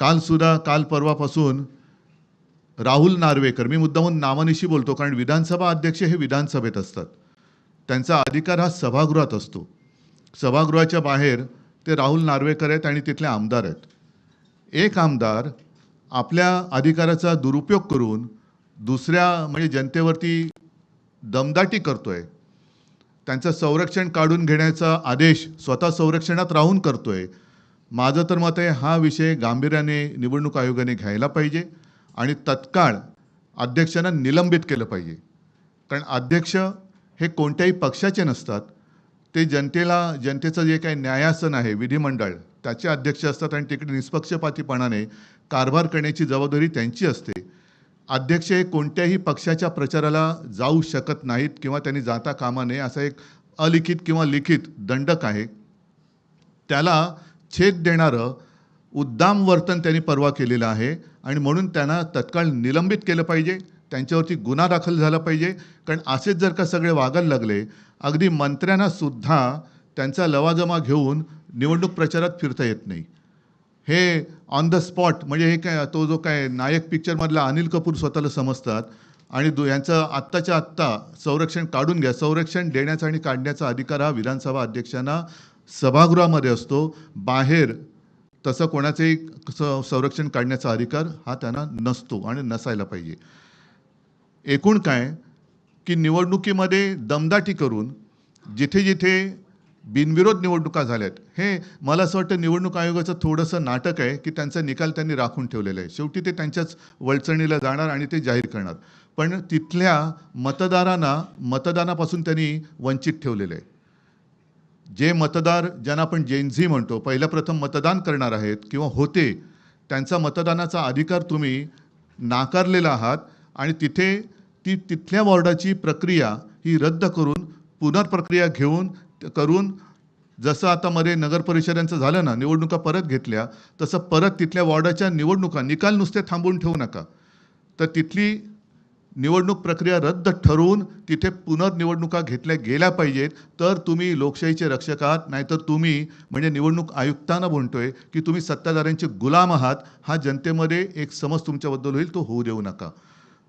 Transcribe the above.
कालसुद्धा काल परवापासून राहुल नार्वेकर मी मुद्दामून नावानिशी बोलतो कारण विधानसभा अध्यक्ष हे विधानसभेत असतात. त्यांचा अधिकार हा सभागृहात असतो. सभागृहाच्या बाहेर ते राहुल नार्वेकर आहेत आणि तिथले आमदार आहेत. एक आमदार आपल्या अधिकाराचा दुरुपयोग करून दुसऱ्या म्हणजे जनतेवरती दमदाटी करतोय. त्यांचं संरक्षण काढून घेण्याचा आदेश स्वतः संरक्षणात राहून करतोय. माझं तर मत आहे हा विषय गांभीर्याने निवडणूक आयोगाने घ्यायला पाहिजे आणि तत्काळ अध्यक्षांना निलंबित केलं पाहिजे. कारण अध्यक्ष हे कोणत्याही पक्षाचे नसतात. ते जनतेला जनतेचं जे काही न्यायासन आहे विधिमंडळ त्याचे अध्यक्ष असतात आणि तिकडे निष्पक्षपातीपणाने कारभार करण्याची जबाबदारी त्यांची असते. अध्यक्ष हे कोणत्याही पक्षाच्या प्रचाराला जाऊ शकत नाहीत किंवा त्यांनी जाता कामा नये असा एक अलिखित किंवा लिखित दंडक आहे. त्याला छेद देणारं उद्दाम वर्तन त्यांनी परवा केलेलं आहे आणि म्हणून त्यांना तत्काळ निलंबित केलं पाहिजे त्यांच्यावरती गुन्हा दाखल झाला पाहिजे. कारण असेच जर का सगळे वागायला लागले अगदी मंत्र्यांनासुद्धा त्यांचा लवाजमा घेऊन निवडणूक प्रचारात फिरता येत नाही. हे ऑन द स्पॉट म्हणजे हे काय तो जो काय नायक पिक्चरमधला अनिल कपूर स्वतःला समजतात आणि दु यांचं आत्ताच्या आत्ता संरक्षण काढून घ्या. संरक्षण देण्याचा आणि काढण्याचा अधिकार हा विधानसभा अध्यक्षांना सभागृहामध्ये असतो बाहेर तसं कोणाचंही संरक्षण काढण्याचा अधिकार हा त्यांना नसतो आणि नसायला पाहिजे. एकूण काय? की निवडणुकीमध्ये दमदाटी करून जिथे जिथे बिनविरोध निवडणुका झाल्यात हे मला असं वाटतं निवडणूक आयोगाचं थोडंसं नाटक आहे की त्यांचा निकाल त्यांनी राखून ठेवलेला आहे. शेवटी ते त्यांच्याच वळचणीला जाणार आणि ते जाहीर करणार. पण तिथल्या मतदारांना मतदानापासून त्यांनी वंचित ठेवलेलं आहे. जे मतदार ज्यांना आपण जेनझी म्हणतो पहिल्या प्रथम मतदान करणार आहेत किंवा होते त्यांचा मतदानाचा अधिकार तुम्ही नाकारलेला आहात आणि तिथे ती तिथल्या वॉर्डाची प्रक्रिया ही रद्द करून पुनर्प्रक्रिया घेऊन करून जसं आता मध्ये नगर परिषदांचं झालं ना निवडणुका परत घेतल्या तसं परत तिथल्या वॉर्डाच्या निवडणुका निकाल नुसते थांबवून ठेवू नका. तर तिथली निवडणूक प्रक्रिया रद्द ठरवून तिथे पुनर्निवडणुका घेतल्या गेल्या पाहिजेत तर तुम्ही लोकशाहीचे रक्षक आहात नाहीतर तुम्ही म्हणजे निवडणूक आयुक्तांना म्हणतोय की तुम्ही सत्ताधाऱ्यांचे गुलाम आहात हा जनतेमध्ये एक समज तुमच्याबद्दल होईल तो होऊ देऊ नका.